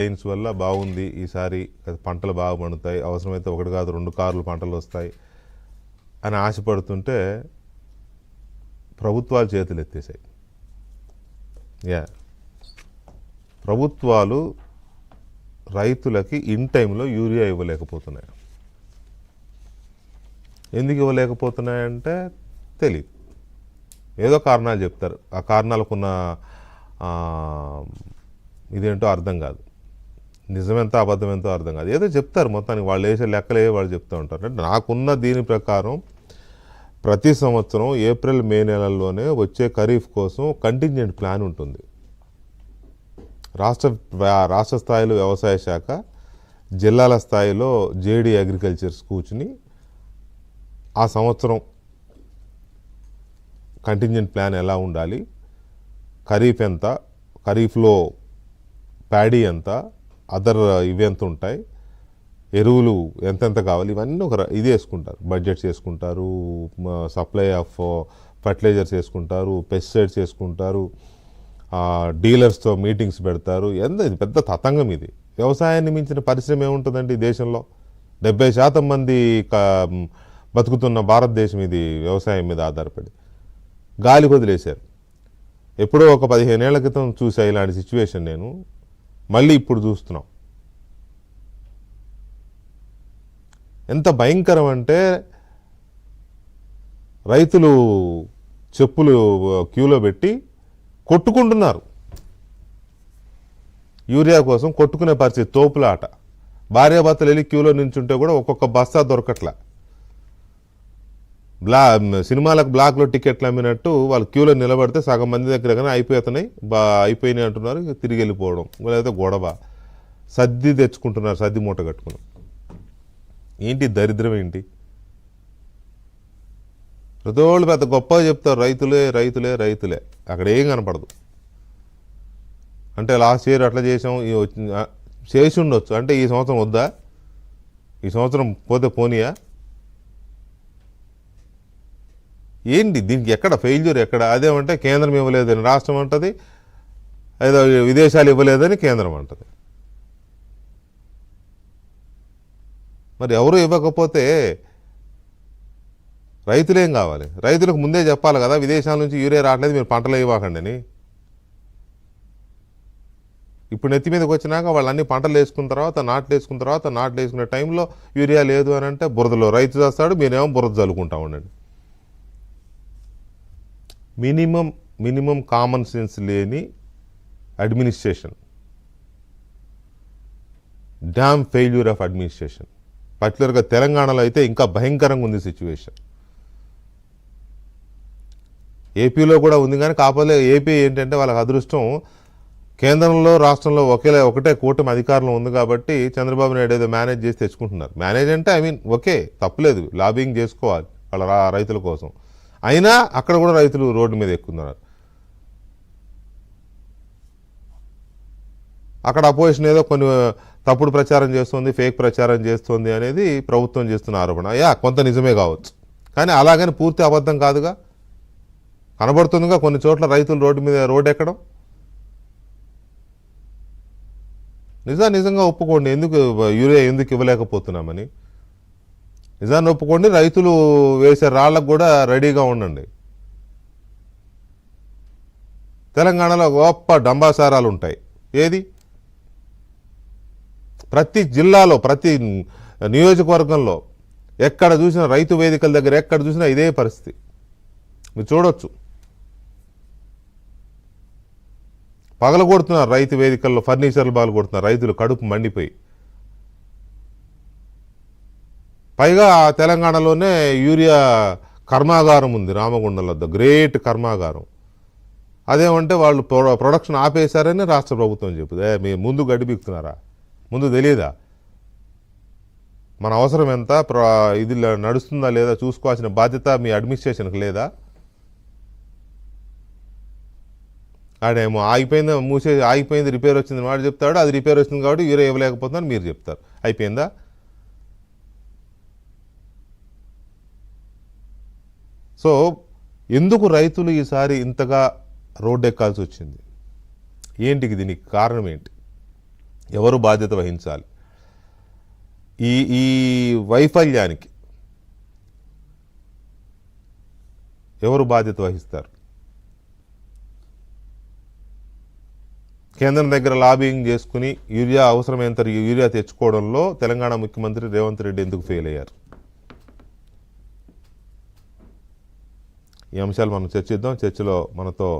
Rains వల్ల బాగుంది. ఈసారి పంటలు బాగా పండుతాయి. అవసరమైతే ఒకటి కాదు రెండు కార్లు పంటలు వస్తాయి అని ఆశపడుతుంటే ప్రభుత్వాలు చేతులు ఎత్తేసాయి యా ప్రభుత్వాలు రైతులకి ఇన్ టైంలో యూరియా ఇవ్వలేకపోతున్నాయి. ఎందుకు ఇవ్వలేకపోతున్నాయంటే తెలియదు ఏదో కారణాలు చెప్తారు. ఆ కారణాలకున్న ఇదేంటో అర్థం కాదు. నిజమెంతో అబద్ధం ఎంతో అర్థం కాదు. ఏదో చెప్తారు మొత్తానికి వాళ్ళు వేసే లెక్కలే వాళ్ళు చెప్తూ ఉంటారు. అంటే నాకున్న దీని ప్రకారం ప్రతి సంవత్సరం ఏప్రిల్ మే నెలల్లోనే వచ్చే ఖరీఫ్ కోసం కంటింజెంట్ ప్లాన్ ఉంటుంది. రాష్ట్ర రాష్ట్ర స్థాయిలో వ్యవసాయ శాఖ జిల్లాల స్థాయిలో జేడీ అగ్రికల్చర్స్ కూర్చుని ఆ సంవత్సరం కంటింజెంట్ ప్లాన్ ఎలా ఉండాలి? ఖరీఫ్ ఎంత? ఖరీఫ్లో ప్యాడీ ఎంత? అదర్ ఇవి ఎంత ఉంటాయి? ఎరువులు ఎంతెంత కావాలి? ఇవన్నీ ఒక ఇది వేసుకుంటారు. బడ్జెట్స్ వేసుకుంటారు సప్లై ఆఫ్ ఫర్టిలైజర్స్ వేసుకుంటారు పెస్టిసైడ్స్ వేసుకుంటారు డీలర్స్తో మీటింగ్స్ పెడతారు. ఎంత ఇది పెద్ద తతంగం ఇది. వ్యవసాయాన్ని మించిన పరిశ్రమ ఏముంటుందండి ఈ దేశంలో? డెబ్బై శాతం మంది బతుకుతున్న భారతదేశం ఇది వ్యవసాయం మీద ఆధారపడి గాలి వదిలేశారు. ఎప్పుడో ఒక పదిహేనేళ్ళ క్రితం చూసా ఇలాంటి సిచ్యువేషన్ నేను. మళ్ళీ ఇప్పుడు చూస్తున్నాం. ఎంత భయంకరం అంటే రైతులు చెప్పులు క్యూలో పెట్టి కొట్టుకుంటున్నారు. యూరియా కోసం కొట్టుకునే పరిస్థితి తోపులాట. భార్యాభర్తలు వెళ్ళి క్యూలో నించుంటే కూడా ఒక్కొక్క బస్తా దొరకట్లా. బ్లా సినిమాలకు బ్లాక్లో టికెట్లు అమ్మినట్టు వాళ్ళు క్యూలో నిలబడితే సగం మంది దగ్గర కానీ అయిపోతున్నాయి బా అయిపోయినాయి అంటున్నారు తిరిగి వెళ్ళిపోవడం లేకపోతే గొడవ. సర్ది తెచ్చుకుంటున్నారు సర్ది మూట కట్టుకుని. ఏంటి దరిద్రం ఏంటి? ప్రతోళ్ళు పెద్ద గొప్పగా చెప్తారు రైతులే రైతులే రైతులే. అక్కడ ఏం కనపడదు. అంటే లాస్ట్ ఇయర్ అట్లా చేసాం చేసి ఉండొచ్చు. అంటే ఈ సంవత్సరం వద్దా? ఈ సంవత్సరం పోతే పోనీయా? ఏంటి దీనికి ఎక్కడ ఫెయిల్యూర్ ఎక్కడ అదేమంటే కేంద్రం ఇవ్వలేదని రాష్ట్రం అంటది ఏదో విదేశాలు ఇవ్వలేదని కేంద్రం అంటది. మరి ఎవరు ఇవ్వకపోతే రైతులేం కావాలి? రైతులకు ముందే చెప్పాలి కదా విదేశాల నుంచి యూరియా రావట్లేదు మీరు పంటలు ఇవ్వకండి అని. ఇప్పుడు నెత్తి మీదకి వచ్చినాక వాళ్ళు అన్ని పంటలు వేసుకున్న తర్వాత నాట్లు వేసుకున్న తర్వాత నాట్లు వేసుకునే టైంలో యూరియా లేదు అని అంటే బురదలో రైతు చేస్తాడు మీరేమో బురద చల్లుకుంటా ఉండండి. మినిమం మినిమం కామన్ సెన్స్ లేని administration. Dam failure of administration పర్టికులర్గా తెలంగాణలో అయితే ఇంకా భయంకరంగా ఉంది సిచ్యువేషన్ ఏపీలో కూడా ఉంది కానీ కాకపోతే ఏపీ ఏంటంటే వాళ్ళకి అదృష్టం కేంద్రంలో రాష్ట్రంలో ఒకేలా ఒకటే కూటమి అధికారంలో ఉంది కాబట్టి చంద్రబాబు నాయుడు ఏదో మేనేజ్ చేసి తెచ్చుకుంటున్నారు. మేనేజ్ అంటే ఐ మీన్ ఓకే తప్పులేదు. లాబింగ్ చేసుకోవాలి వాళ్ళ రైతుల కోసం. అయినా అక్కడ కూడా రైతులు రోడ్డు మీద ఎక్కుతున్నారు. అక్కడ అపోజిషన్ ఏదో కొన్ని తప్పుడు ప్రచారం చేస్తుంది ఫేక్ ప్రచారం చేస్తుంది అనేది ప్రభుత్వం చేస్తున్న ఆరోపణ. యా కొంత నిజమే కావచ్చు. కానీ అలాగని పూర్తి అబద్ధం కాదుగా? కనబడుతుందిగా కొన్ని చోట్ల రైతులు రోడ్డు మీద రోడ్డు ఎక్కడం? నిజా నిజంగా ఒప్పుకోండి. ఎందుకు యూరియా ఎందుకు ఇవ్వలేకపోతున్నామని? నిజాన్ని ఒప్పుకోండి రైతులు వేసే రాళ్ళకు కూడా రెడీగా ఉండండి. తెలంగాణలో గొప్ప డంబాసారాలు ఉంటాయి. ఏది? ప్రతి జిల్లాలో ప్రతి నియోజకవర్గంలో ఎక్కడ చూసినా రైతు వేదికల దగ్గర ఎక్కడ చూసినా ఇదే పరిస్థితి. మీరు చూడొచ్చు. పగలగొడుతున్నారు రైతు వేదికల్లో ఫర్నిచర్లు బాగా కొడుతున్నారు రైతులు కడుపు మండిపోయి. పైగా తెలంగాణలోనే యూరియా కర్మాగారం ఉంది రామగుండంలో ద గ్రేట్ కర్మాగారం. అదేమంటే వాళ్ళు ప్రొ- ప్రొడక్షన్ ఆపేశారని రాష్ట్ర ప్రభుత్వం చెప్పింది మీ మీరు ముందు గడిపిస్తున్నారా ముందు తెలియదా మన అవసరం ఎంత? ఇది నడుస్తుందా లేదా? చూసుకోవాల్సిన బాధ్యత మీ అడ్మినిస్ట్రేషన్కి లేదా? ఆడేమో ఆగిపోయింది మూసే ఆగిపోయింది రిపేర్ వచ్చింది వాడు చెప్తాడు. అది రిపేర్ వచ్చింది కాబట్టి యూరియా ఇవ్వలేకపోతుందని మీరు చెప్తారు. అయిపోయిందా? సో ఎందుకు రైతులు ఈసారి ఇంతగా రోడ్డు ఎక్కాల్సి వచ్చింది? ఏంటికి దీనికి కారణం ఏంటి? ఎవరు బాధ్యత వహించాలి? ఈ ఈ వైఫల్యానికి ఎవరు బాధ్యత వహిస్తారు? కేంద్రం దగ్గర లాబింగ్ చేసుకుని యూరియా అవసరమైనంత యూరియా తెచ్చుకోవడంలో తెలంగాణ ముఖ్యమంత్రి రేవంత్ రెడ్డి ఎందుకు ఫెయిల్ అయ్యారు? ఈ అంశాలు మనం చర్చిద్దాం. చర్చలో మనతో